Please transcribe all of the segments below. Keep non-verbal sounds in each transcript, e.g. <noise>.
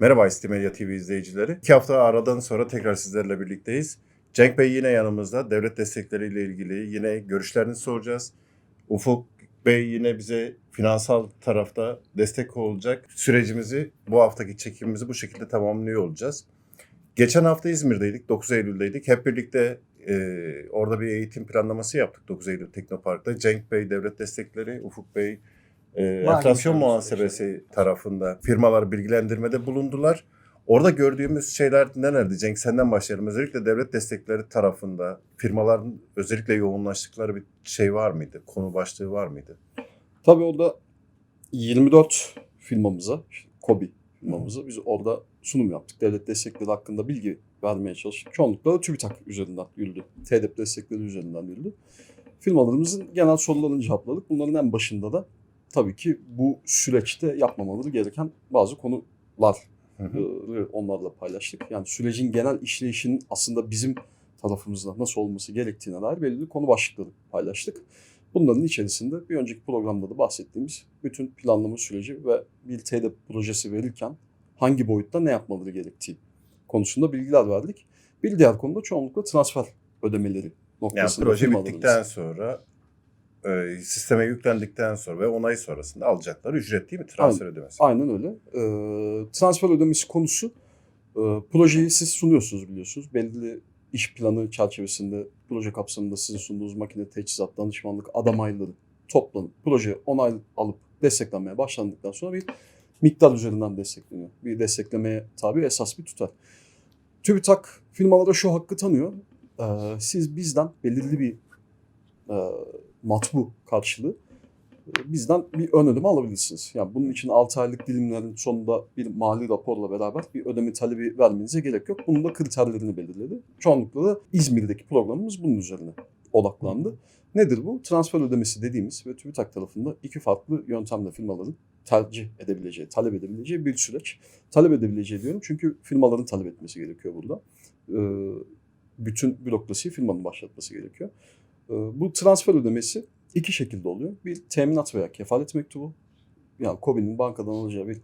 Merhaba İsti Medya TV izleyicileri. İki hafta aradan sonra tekrar sizlerle birlikteyiz. Cenk Bey yine yanımızda. Devlet destekleriyle ilgili yine görüşlerini soracağız. Ufuk Bey yine bize finansal tarafta destek olacak. Sürecimizi, bu haftaki çekimimizi bu şekilde tamamlıyor olacağız. Geçen hafta İzmir'deydik, 9 Eylül'deydik. Hep birlikte e, orada bir eğitim planlaması yaptık 9 Eylül Teknopark'ta. Cenk Bey devlet destekleri, Ufuk Bey e, enflasyon muhasebesi tarafında firmalar bilgilendirmede bulundular. Orada gördüğümüz şeyler nelerdi? Cenk senden başlayalım. Özellikle devlet destekleri tarafında firmaların özellikle yoğunlaştıkları bir şey var mıydı? Konu başlığı var mıydı? Tabii orada 24 firmamıza, KOBİ firmamıza biz orada sunum yaptık. Devlet destekleri hakkında bilgi vermeye çalıştık. Çoğunlukla da TÜBİTAK üzerinden yürüdü. TEDEP destekleri üzerinden yürüdü. Firmalarımızın genel sorularını cevapladık. Bunların en başında da tabii ki bu süreçte yapmamaları gereken bazı konular e, onlarla paylaştık. Yani sürecin genel işleyişinin aslında bizim tarafımızda nasıl olması gerektiğine dair belirli konu başlıkları paylaştık. Bunların içerisinde bir önceki programda da bahsettiğimiz bütün planlama süreci ve bir TEDEP projesi verirken hangi boyutta ne yapmaları gerektiği konusunda bilgiler verdik. Bir diğer konuda çoğunlukla transfer ödemeleri Yani noktasında proje firmalarımız- bittikten sonra e, sisteme yüklendikten sonra ve onay sonrasında alacakları ücret değil mi? Transfer ödemesi. Aynen öyle. Ee, transfer ödemesi konusu e, projeyi siz sunuyorsunuz biliyorsunuz. Belli iş planı çerçevesinde proje kapsamında sizin sunduğunuz makine, teçhizat, danışmanlık, adam ayları toplanıp proje onay alıp desteklenmeye başlandıktan sonra bir miktar üzerinden destekleniyor. Bir desteklemeye tabi esas bir tutar. TÜBİTAK firmalara şu hakkı tanıyor. Ee, siz bizden belirli bir e, matbu karşılığı e, bizden bir ön ödeme alabilirsiniz. Yani bunun için 6 aylık dilimlerin sonunda bir mali raporla beraber bir ödeme talebi vermenize gerek yok. Bunun da kriterlerini belirledi. Çoğunlukla da İzmir'deki programımız bunun üzerine odaklandı. Nedir bu? Transfer ödemesi dediğimiz ve TÜBİTAK tarafında iki farklı yöntemle firmaların tercih edebileceği, talep edebileceği bir süreç. Talep edebileceği diyorum çünkü firmaların talep etmesi gerekiyor burada. Ee, bütün bürokrasiyi firmanın başlatması gerekiyor. Ee, bu transfer ödemesi iki şekilde oluyor. Bir teminat veya kefalet mektubu. Yani KOBİ'nin bankadan alacağı bir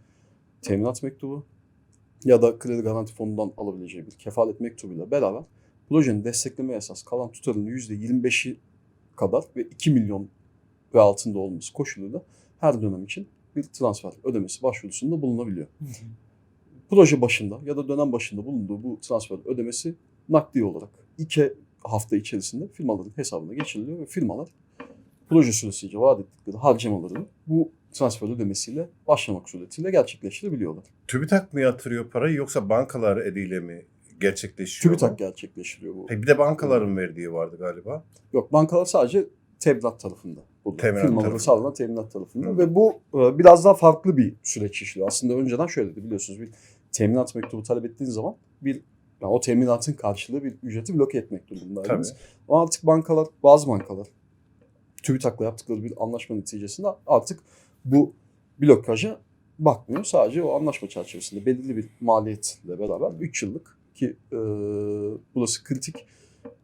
teminat mektubu ya da kredi garanti fonundan alabileceği bir kefalet mektubuyla beraber projenin desteklemeye esas kalan tutarının %25'i kadar ve 2 milyon ve altında olması koşuluyla her dönem için bir transfer ödemesi başvurusunda bulunabiliyor. Proje başında ya da dönem başında bulunduğu bu transfer ödemesi nakdi olarak iki hafta içerisinde firmaların hesabına geçiriliyor ve firmalar proje süresince vaat ettikleri harcamalarını bu transfer ödemesiyle başlamak suretiyle gerçekleştirebiliyorlar. TÜBİTAK mı yatırıyor parayı yoksa bankalar eliyle mi gerçekleşiyor? TÜBİTAK mu? gerçekleştiriyor bu. Peki bir de bankaların verdiği vardı galiba. Yok bankalar sadece teminat tarafında. Firmaların sağlanan teminat tarafında. Hı. Ve bu e, biraz daha farklı bir süreç işliyor. Aslında önceden şöyleydi biliyorsunuz bir teminat mektubu talep ettiğiniz zaman bir yani o teminatın karşılığı bir ücreti bloke etmek durumundaydınız. Tabii. Ama artık bankalar, bazı bankalar TÜBİTAK'la yaptıkları bir anlaşma neticesinde artık bu blokaja bakmıyor. Sadece o anlaşma çerçevesinde belirli bir maliyetle beraber 3 yıllık ki e, burası kritik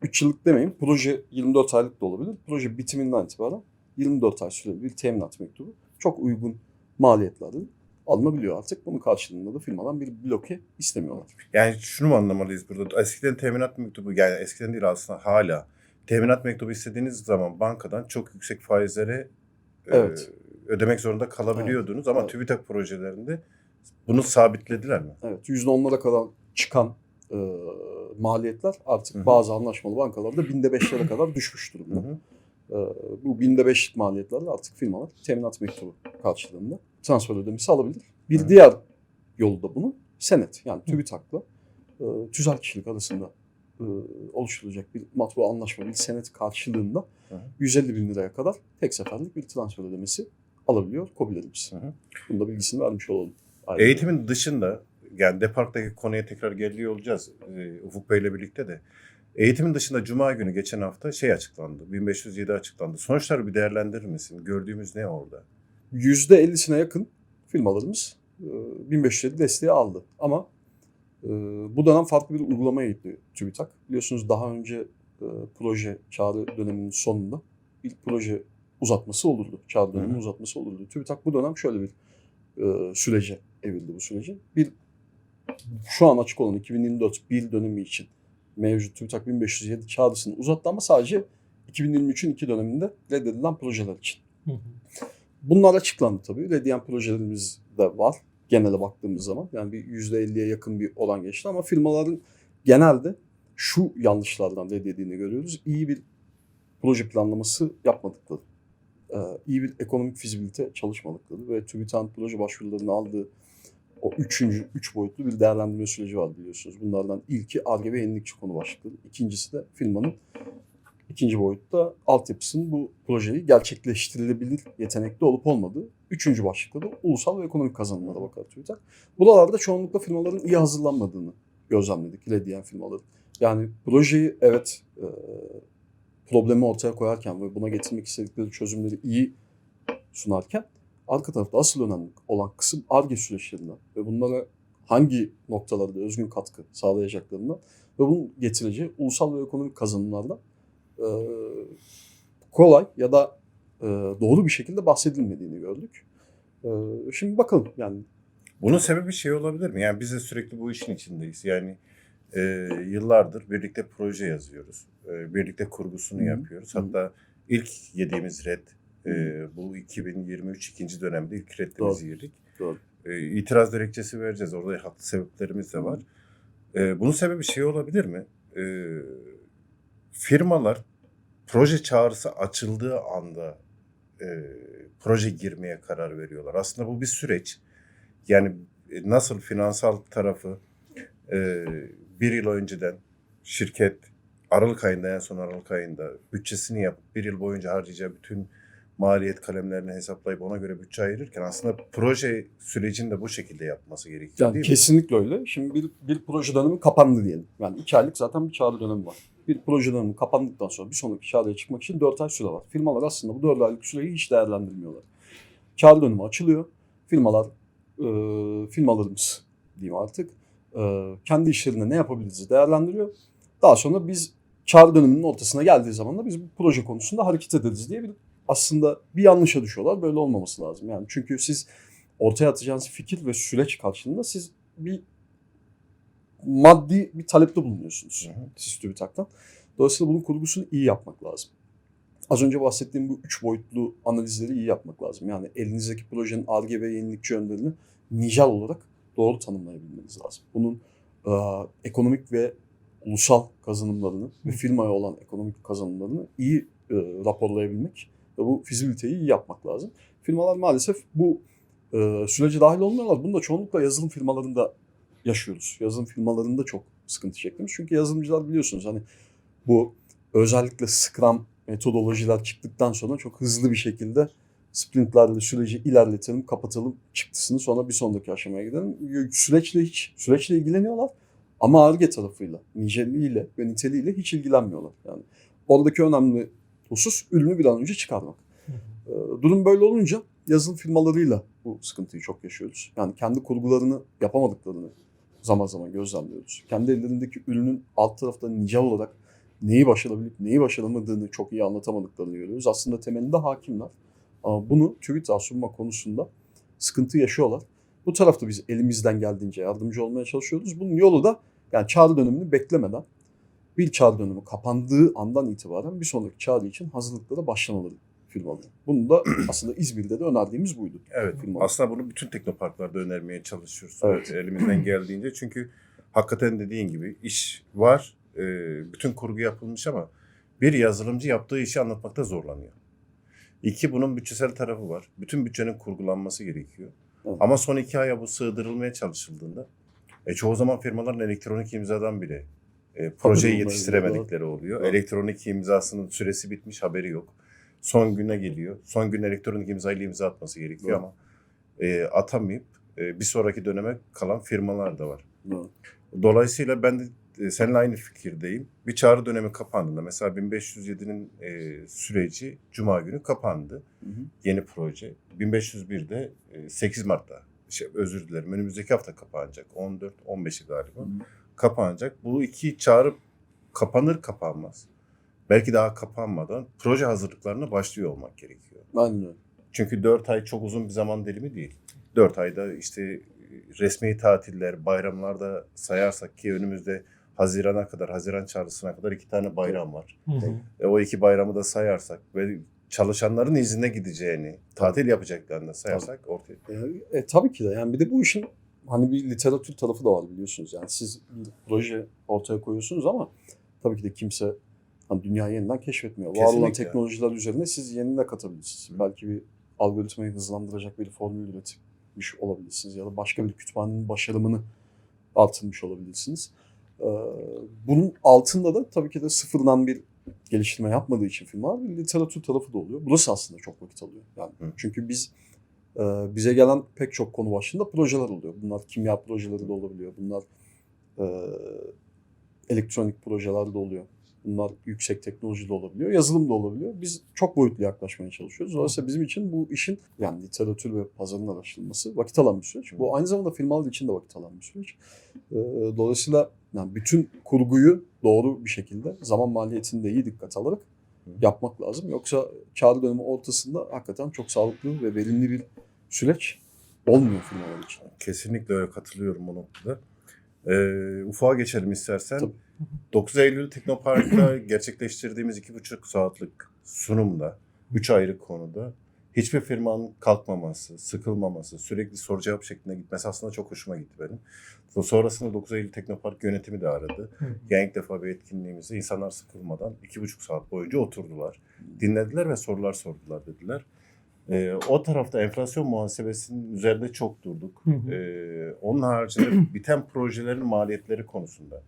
3 yıllık demeyin proje 24 aylık da olabilir. Proje bitiminden itibaren 24 ay süreli bir teminat mektubu çok uygun maliyetlerle alınabiliyor artık. Bunun karşılığında da firmadan bir bloke istemiyorlar. Yani şunu mu anlamalıyız burada? Eskiden teminat mektubu yani eskiden değil aslında hala teminat mektubu istediğiniz zaman bankadan çok yüksek faizlere e, Evet. ödemek zorunda kalabiliyordunuz ama Evet. TÜBİTAK projelerinde bunu sabitlediler mi? Evet, %10'lara kadar çıkan e, maliyetler artık Hı hı. bazı anlaşmalı bankalarda binde beşlere kadar düşmüş durumda. hı. E, bu binde beşlik maliyetlerle artık firmalar teminat mektubu karşılığında transfer ödemesi alabilir. Bir diğer yolu da bunun senet. Yani TÜBİTAK'la e, tüzel kişilik arasında e, oluşturulacak bir matbaa anlaşma, bir senet karşılığında Hı hı. 150 bin liraya kadar tek seferlik bir transfer ödemesi alabiliyor KOBİ'lerimiz. Bunun da bilgisini vermiş olalım. Ayrıca. Eğitimin dışında yani Depark'taki konuya tekrar geliyor olacağız e, Ufuk Bey'le birlikte de. Eğitimin dışında Cuma günü geçen hafta şey açıklandı. 1507 açıklandı. Sonuçları bir değerlendirir misin? Gördüğümüz ne orada? %50'sine yakın firmalarımız 1507 desteği aldı. Ama e, bu dönem farklı bir uygulamaya gitti TÜBİTAK. Biliyorsunuz daha önce e, proje çağrı döneminin sonunda bir proje uzatması olurdu. Çağrı döneminin uzatması olurdu. TÜBİTAK bu dönem şöyle bir e, sürece evrildi bu süreci. Bir şu an açık olan 2024 bir dönemi için mevcut TÜBİTAK 1507 çağrısını uzattı ama sadece 2023'ün iki döneminde reddedilen projeler için. Bunlar açıklandı tabii. Reddedilen projelerimiz de var genele baktığımız zaman. Yani bir %50'ye yakın bir oran geçti ama firmaların genelde şu yanlışlardan reddedildiğini görüyoruz. İyi bir proje planlaması yapmadıkları, e, iyi bir ekonomik fizibilite çalışmadıkları ve TÜBİTAK'ın proje başvurularını aldığı o üçüncü, üç boyutlu bir değerlendirme süreci var biliyorsunuz. Bunlardan ilki ARGE ve yenilikçi konu başlıkları. İkincisi de firmanın ikinci boyutta altyapısının bu projeyi gerçekleştirilebilir yetenekli olup olmadığı. Üçüncü başlıkta da ulusal ve ekonomik kazanımlara bakar TÜBİTAK. Buralarda çoğunlukla firmaların iyi hazırlanmadığını gözlemledik ile diyen firmaların. Yani projeyi evet e, problemi ortaya koyarken ve buna getirmek istedikleri çözümleri iyi sunarken arka tarafta asıl önemli olan kısım ARGE süreçlerinden ve bunlara hangi noktalarda özgün katkı sağlayacaklarından ve bunun getireceği ulusal ve ekonomik kazanımlardan e, kolay ya da e, doğru bir şekilde bahsedilmediğini gördük. E, şimdi bakalım yani Bunun sebebi şey olabilir mi? Yani biz de sürekli bu işin içindeyiz. Yani e, yıllardır birlikte proje yazıyoruz. E, birlikte kurgusunu Hı hı. yapıyoruz. Hatta ilk yediğimiz red e, bu 2023 ikinci dönemde ilk reddimizi yedik. Doğru. E, itiraz dilekçesi vereceğiz. Orada haklı sebeplerimiz de var. E, bunun sebebi şey olabilir mi? E, firmalar proje çağrısı açıldığı anda e, proje girmeye karar veriyorlar. Aslında bu bir süreç. Yani e, nasıl finansal tarafı e, bir yıl önceden şirket Aralık ayında en son Aralık ayında bütçesini yapıp bir yıl boyunca harcayacağı bütün maliyet kalemlerini hesaplayıp ona göre bütçe ayırırken aslında proje sürecini de bu şekilde yapması gerekiyor Yani değil mi? kesinlikle öyle. Şimdi bir, bir proje dönemi kapandı diyelim. Yani iki aylık zaten bir çağrı dönemi var. Bir proje dönemi kapandıktan sonra bir sonraki çağrıya çıkmak için dört ay süre var. Firmalar aslında bu dört aylık süreyi hiç değerlendirmiyorlar. Çağrı dönemi açılıyor. Firmalar, e, firmalarımız diyeyim artık e, kendi işlerinde ne yapabiliriz değerlendiriyor. Daha sonra biz çağrı döneminin ortasına geldiği zaman da biz bu proje konusunda hareket ederiz diye bir aslında bir yanlışa düşüyorlar. Böyle olmaması lazım. Yani çünkü siz ortaya atacağınız fikir ve süreç karşılığında siz bir maddi bir talepte bulunuyorsunuz. Hı hı. Siz TÜBİTAK'tan. Dolayısıyla bunun kurgusunu iyi yapmak lazım. Az önce bahsettiğim bu üç boyutlu analizleri iyi yapmak lazım. Yani elinizdeki projenin ARGE ve yenilikçi yönlerini nicel olarak doğru tanımlayabilmeniz lazım. Bunun e, ekonomik ve ulusal kazanımlarını ve firmaya olan ekonomik kazanımlarını iyi e, raporlayabilmek ve bu fizibiliteyi iyi yapmak lazım. Firmalar maalesef bu e, sürece dahil olmuyorlar. Bunu da çoğunlukla yazılım firmalarında yaşıyoruz. Yazılım firmalarında çok sıkıntı çektiğimiz. Çünkü yazılımcılar biliyorsunuz hani bu özellikle Scrum metodolojiler çıktıktan sonra çok hızlı bir şekilde sprintlerle süreci ilerletelim, kapatalım çıktısını sonra bir sonraki aşamaya gidelim. Süreçle hiç, süreçle ilgileniyorlar ama ARGE tarafıyla, niceliğiyle ve niteliğiyle hiç ilgilenmiyorlar. Yani oradaki önemli husus ürünü bir an önce çıkarmak. Ee, Durum böyle olunca yazılım firmalarıyla bu sıkıntıyı çok yaşıyoruz. Yani kendi kurgularını yapamadıklarını zaman zaman gözlemliyoruz. Kendi ellerindeki ürünün alt tarafta nicel olarak neyi başarabilip neyi başaramadığını çok iyi anlatamadıklarını görüyoruz. Aslında temelinde hakimler. Bunu TÜBİTAK sunma konusunda sıkıntı yaşıyorlar. Bu tarafta biz elimizden geldiğince yardımcı olmaya çalışıyoruz. Bunun yolu da yani çağrı dönemini beklemeden bir çağrı dönemi kapandığı andan itibaren bir sonraki çağrı için hazırlıklara başlamaları firmaların. Bunu da <clears throat> aslında İzmir'de de önerdiğimiz buydu. Evet. firmalar. Aslında bunu bütün teknoparklarda önermeye çalışıyoruz. Evet. Elimizden <clears throat> geldiğince. Çünkü hakikaten dediğin gibi iş var. e, bütün kurgu yapılmış ama bir yazılımcı yaptığı işi anlatmakta zorlanıyor. İki, bunun bütçesel tarafı var. Bütün bütçenin kurgulanması gerekiyor. Evet. Ama son iki aya bu sığdırılmaya çalışıldığında e, çoğu zaman firmaların elektronik imzadan bile e, projeyi yetiştiremedikleri oluyor. Evet. Elektronik imzasının süresi bitmiş haberi yok. Son güne geliyor. Son gün elektronik imzayla imza atması gerekiyor Evet. ama e, atamayıp e, bir sonraki döneme kalan firmalar da var. Evet. Dolayısıyla ben de e, seninle aynı fikirdeyim. Bir çağrı dönemi kapandığında mesela 1507'nin e, süreci Cuma günü kapandı. Hı hı. Yeni proje. 1501'de e, 8 Mart'ta şey, özür dilerim önümüzdeki hafta kapanacak. 14-15'i galiba Hı hı. kapanacak. Bu iki çağrı kapanır kapanmaz. Belki daha kapanmadan proje hazırlıklarına başlıyor olmak gerekiyor. Aynen. Çünkü 4 ay çok uzun bir zaman dilimi değil. 4 ayda işte resmi tatiller, bayramlarda sayarsak ki önümüzde Haziran'a kadar, Haziran çağrısına kadar iki tane bayram var. Hı hı. E, o iki bayramı da sayarsak ve çalışanların izine gideceğini, tatil yapacaklarını da sayarsak ortaya. E, e, tabii ki de yani bir de bu işin hani bir literatür tarafı da var biliyorsunuz. Yani siz bir proje ortaya koyuyorsunuz ama tabii ki de kimse hani dünyayı yeniden keşfetmiyor. Var olan teknolojiler üzerine siz yeni de katabilirsiniz. Belki bir algoritmayı hızlandıracak bir formül üretmiş olabilirsiniz ya da başka bir kütüphanenin başarımını artırmış olabilirsiniz. Ee, bunun altında da tabii ki de sıfırdan bir geliştirme yapmadığı için firma bir literatür tarafı da oluyor. Burası aslında çok vakit alıyor. Yani Hı. çünkü biz e, bize gelen pek çok konu başında projeler oluyor. Bunlar kimya projeleri de olabiliyor. Bunlar e, elektronik projeler de oluyor. Bunlar yüksek teknoloji de olabiliyor. Yazılım da olabiliyor. Biz çok boyutlu yaklaşmaya çalışıyoruz. Dolayısıyla bizim için bu işin yani literatür ve pazarın araştırılması vakit alan bir süreç. Bu aynı zamanda firmalar için de vakit alan bir süreç. E, dolayısıyla yani bütün kurguyu doğru bir şekilde zaman maliyetini de iyi dikkat alarak yapmak lazım. Yoksa kar dönemi ortasında hakikaten çok sağlıklı ve verimli bir süreç olmuyor firmalar için. Kesinlikle öyle katılıyorum o noktada. Ee, ufağa geçelim istersen. Tabii. 9 Eylül Teknopark'ta <clears throat> gerçekleştirdiğimiz 2,5 saatlik sunumda 3 ayrı konuda hiçbir firmanın kalkmaması, sıkılmaması, sürekli soru cevap şeklinde gitmesi aslında çok hoşuma gitti benim. Sonrasında 9 Eylül Teknopark yönetimi de aradı. Yani ilk defa bir etkinliğimizde insanlar sıkılmadan 2,5 saat boyunca oturdular. Dinlediler ve sorular sordular dediler. Ee, o tarafta enflasyon muhasebesinin üzerinde çok durduk. Hı hı. Ee, onun haricinde <clears throat> biten projelerin maliyetleri konusunda.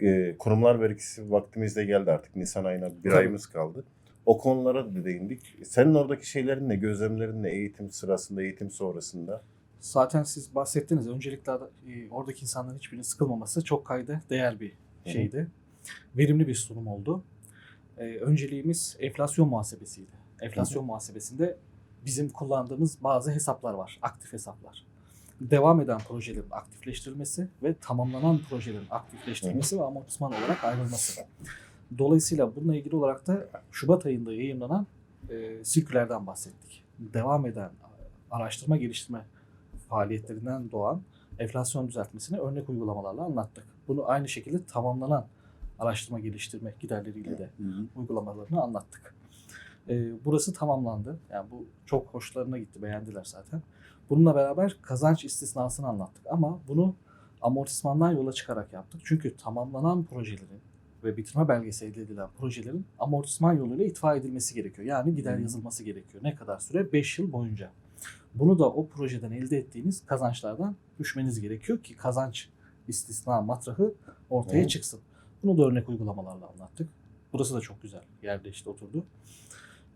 Ee, kurumlar vergisi vaktimizde geldi artık. Nisan ayına bir Tabii. ayımız kaldı. O konulara da değindik. Senin oradaki şeylerin ne, gözlemlerin ne eğitim sırasında, eğitim sonrasında? Zaten siz bahsettiniz. Öncelikle e, oradaki insanların hiçbirinin sıkılmaması çok kayda değer bir şeydi. Verimli bir sunum oldu. E, önceliğimiz enflasyon muhasebesiydi. Enflasyon muhasebesinde bizim kullandığımız bazı hesaplar var. Aktif hesaplar. Devam eden projelerin aktifleştirilmesi ve tamamlanan projelerin aktifleştirilmesi ve amortisman olarak ayrılması. Dolayısıyla bununla ilgili olarak da Şubat ayında yayınlanan e, sirkülerden bahsettik. Devam eden araştırma geliştirme faaliyetlerinden doğan enflasyon düzeltmesini örnek uygulamalarla anlattık. Bunu aynı şekilde tamamlanan araştırma geliştirme giderleriyle de uygulamalarını anlattık. Ee, burası tamamlandı. Yani bu çok hoşlarına gitti, beğendiler zaten. Bununla beraber kazanç istisnasını anlattık ama bunu amortismandan yola çıkarak yaptık. Çünkü tamamlanan projelerin ve bitirme belgesi elde edilen projelerin amortisman yoluyla itfa edilmesi gerekiyor. Yani gider Hı. yazılması gerekiyor. Ne kadar süre? 5 yıl boyunca. Bunu da o projeden elde ettiğiniz kazançlardan düşmeniz gerekiyor ki kazanç istisna matrahı ortaya çıksın. Bunu da örnek uygulamalarla anlattık. Burası da çok güzel yerleşti, oturdu.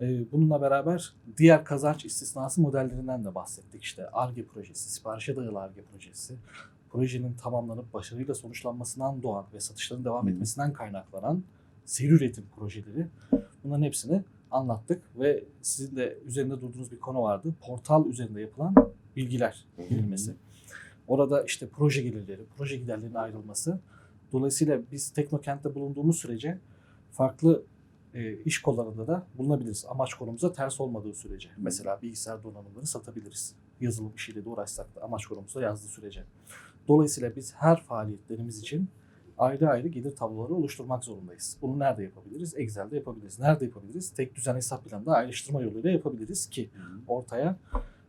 Ee, bununla beraber diğer kazanç istisnası modellerinden de bahsettik. İşte ARGE projesi, siparişe dayalı ARGE projesi, projenin tamamlanıp başarıyla sonuçlanmasından doğan ve satışların devam etmesinden kaynaklanan seri üretim projeleri. Bunların hepsini anlattık ve sizin de üzerinde durduğunuz bir konu vardı. Portal üzerinde yapılan bilgiler girilmesi. Orada işte proje gelirleri, proje giderlerinin ayrılması. Dolayısıyla biz Teknokent'te bulunduğumuz sürece farklı e, iş kollarında da bulunabiliriz. Amaç konumuza ters olmadığı sürece. Mesela bilgisayar donanımları satabiliriz. Yazılım işiyle de uğraşsak da amaç konumuza yazdığı sürece. Dolayısıyla biz her faaliyetlerimiz için ayrı ayrı gelir tabloları oluşturmak zorundayız. Bunu nerede yapabiliriz? Excel'de yapabiliriz. Nerede yapabiliriz? Tek düzen hesap planında ayrıştırma yoluyla yapabiliriz ki ortaya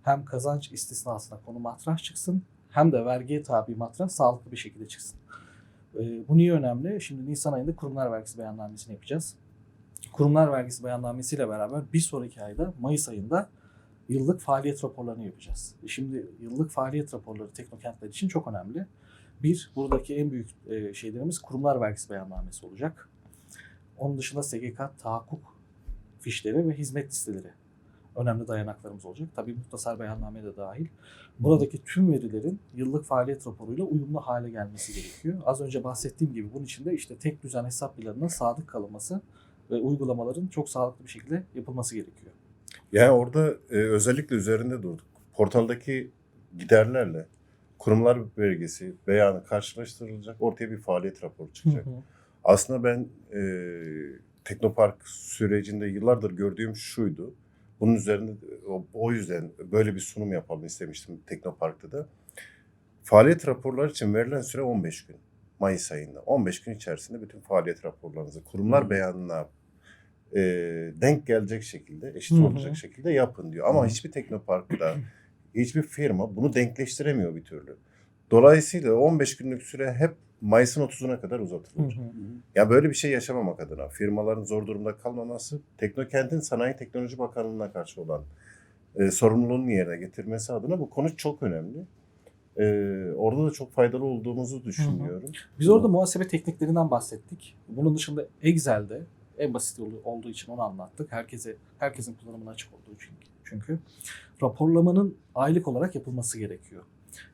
hem kazanç istisnasına konu matrah çıksın hem de vergiye tabi matrah sağlıklı bir şekilde çıksın. Ee, bu niye önemli? Şimdi Nisan ayında kurumlar vergisi beyannamesini yapacağız. Kurumlar vergisi beyannamesiyle beraber bir sonraki ayda Mayıs ayında yıllık faaliyet raporlarını yapacağız. E Şimdi yıllık faaliyet raporları teknokentler için çok önemli. Bir, buradaki en büyük e, şeylerimiz kurumlar vergisi beyannamesi olacak. Onun dışında SGK tahakkuk fişleri ve hizmet listeleri önemli dayanaklarımız olacak. Tabii muhtasar beyanname de dahil. Buradaki tüm verilerin yıllık faaliyet raporuyla uyumlu hale gelmesi gerekiyor. Az önce bahsettiğim gibi bunun için de işte tek düzen hesap planına sadık kalınması ve uygulamaların çok sağlıklı bir şekilde yapılması gerekiyor. Yani orada e, özellikle üzerinde durduk. Portaldaki giderlerle kurumlar vergisi beyanı karşılaştırılacak. Ortaya bir faaliyet raporu çıkacak. Aslında ben e, Teknopark sürecinde yıllardır gördüğüm şuydu. Bunun üzerinde o, o yüzden böyle bir sunum yapalım istemiştim Teknopark'ta da. Faaliyet raporları için verilen süre 15 gün. Mayıs ayında. 15 gün içerisinde bütün faaliyet raporlarınızı kurumlar Hı. beyanına e, denk gelecek şekilde, eşit hı. olacak şekilde yapın diyor. Ama Hı. hiçbir teknoparkta, hiçbir firma bunu denkleştiremiyor bir türlü. Dolayısıyla 15 günlük süre hep Mayıs'ın 30'una kadar Hı uzatılıyor. hı. Ya böyle bir şey yaşamamak adına firmaların zor durumda kalmaması, Teknokent'in Sanayi Teknoloji Bakanlığı'na karşı olan e, sorumluluğunu yerine getirmesi adına bu konu çok önemli. E, orada da çok faydalı olduğumuzu düşünüyorum. Biz orada muhasebe tekniklerinden bahsettik. Bunun dışında Excel'de en basit yolu olduğu için onu anlattık. Herkese herkesin kullanımına açık olduğu çünkü. Çünkü raporlamanın aylık olarak yapılması gerekiyor.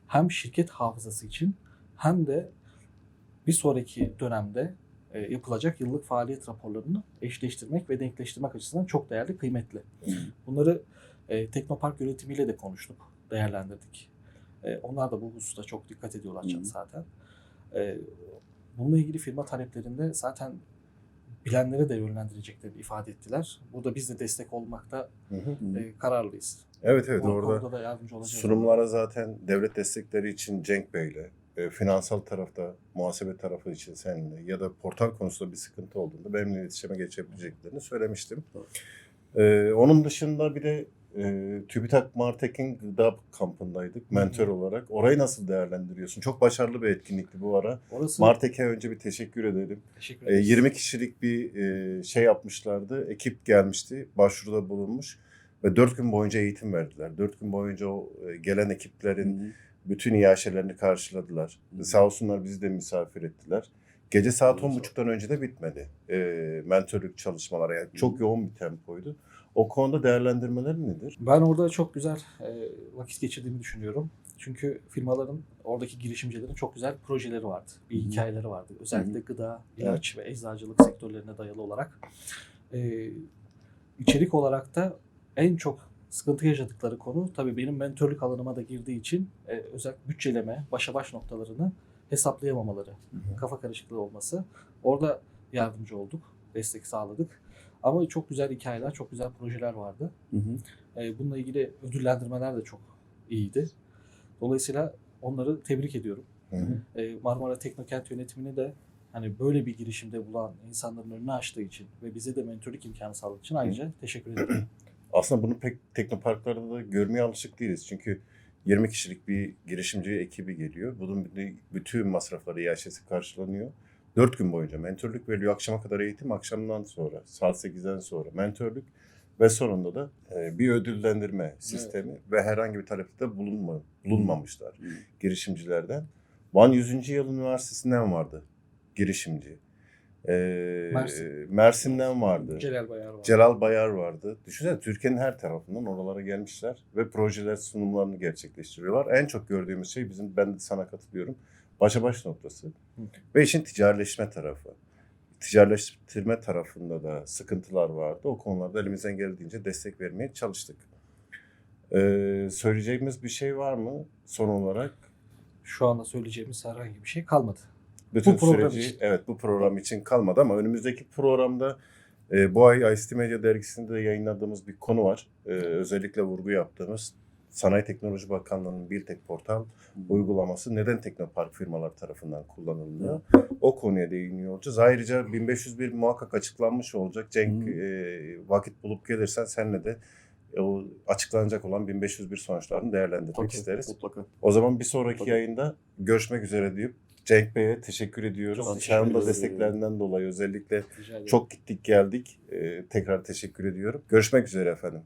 Hem şirket hafızası için hem de bir sonraki dönemde yapılacak yıllık faaliyet raporlarını eşleştirmek ve denkleştirmek açısından çok değerli, kıymetli. Bunları Teknopark yönetimiyle de konuştuk, değerlendirdik. E, onlar da bu hususta çok dikkat ediyorlar Hı. zaten. E, bununla ilgili firma taleplerinde zaten bilenlere de yönlendireceklerini ifade ettiler. Burada biz de destek olmakta Hı hı. e, kararlıyız. Evet evet Bu orada da yardımcı olacağız. sunumlara zaten devlet destekleri için Cenk Bey'le, e, finansal tarafta muhasebe tarafı için seninle ya da portal konusunda bir sıkıntı olduğunda benimle iletişime geçebileceklerini söylemiştim. E, onun dışında bir de e, TÜBİTAK Martek'in gıda kampındaydık mentor olarak. Orayı nasıl değerlendiriyorsun? Çok başarılı bir etkinlikti bu ara. Orası Martek'e önce bir teşekkür edelim. teşekkür E, ederiz. 20 kişilik bir e, şey yapmışlardı. Ekip gelmişti. Başvuruda bulunmuş. Ve 4 gün boyunca eğitim verdiler. 4 gün boyunca o e, gelen ekiplerin bütün iaşelerini karşıladılar. Hı. Sağ olsunlar bizi de misafir ettiler. Gece saat Güzel. 10.30'dan önce de bitmedi. E, mentörlük çalışmaları. Yani çok yoğun bir tempoydu. O konuda değerlendirmeler nedir? Ben orada çok güzel e, vakit geçirdiğimi düşünüyorum. Çünkü firmaların, oradaki girişimcilerin çok güzel projeleri vardı. Bir Hı hı. hikayeleri vardı. Özellikle Hı gıda, ilaç ve eczacılık sektörlerine dayalı olarak. E, içerik olarak da en çok sıkıntı yaşadıkları konu tabii benim mentörlük alanıma da girdiği için e, özel bütçeleme, başa baş noktalarını hesaplayamamaları, hı. kafa karışıklığı olması. Orada yardımcı olduk, destek sağladık. Ama çok güzel hikayeler, çok güzel projeler vardı. Hı hı. E, bununla ilgili ödüllendirmeler de çok iyiydi. Dolayısıyla onları tebrik ediyorum. Hı hı. E, Marmara Teknokent yönetimini de hani böyle bir girişimde bulan insanların önünü açtığı için ve bize de mentörlük imkanı sağladığı için ayrıca teşekkür ederim. <clears throat> Aslında bunu pek teknoparklarda da görmeye alışık değiliz. Çünkü 20 kişilik bir girişimci ekibi geliyor. Bunun bütün- bütün masrafları iaşesi karşılanıyor. 4 gün boyunca mentörlük veriliyor. Akşama kadar eğitim, akşamdan sonra, saat 8'den sonra mentörlük ve sonunda da e, bir ödüllendirme sistemi ve herhangi bir talepte de bulunma, bulunmamışlar Hı. girişimcilerden. Van 100. Yıl Üniversitesi'nden vardı girişimci. Ee, Mersin. Mersin'den vardı. Celal Bayar var. Celal Bayar vardı. Düşünsene Türkiye'nin her tarafından oralara gelmişler ve projeler sunumlarını gerçekleştiriyorlar. En çok gördüğümüz şey bizim, ben de sana katılıyorum, başa baş noktası. Hı. Ve işin ticarileşme tarafı. Ticarileştirme tarafında da sıkıntılar vardı. O konularda elimizden geldiğince destek vermeye çalıştık. Ee, söyleyeceğimiz bir şey var mı son olarak? Şu anda söyleyeceğimiz herhangi bir şey kalmadı. Bütün Bu program süreci için. evet bu program için kalmadı ama önümüzdeki programda e, bu ay ICT Media dergisinde de yayınladığımız bir konu var. E, özellikle vurgu yaptığımız Sanayi Teknoloji Bakanlığı'nın Biltek Portal uygulaması neden teknopark firmalar tarafından kullanılıyor? O konuya değiniyor olacağız. Ayrıca 1501 muhakkak açıklanmış olacak. Cenk e, vakit bulup gelirsen senle de e, o açıklanacak olan 1501 sonuçlarını değerlendirmek Tabii, isteriz. Mutlaka. O zaman bir sonraki Tabii. yayında görüşmek üzere deyip Cenk Bey'e teşekkür ediyoruz. Çok teşekkür Çağın da ediyorum. desteklerinden dolayı özellikle çok gittik geldik. Ee, tekrar teşekkür ediyorum. Görüşmek üzere efendim.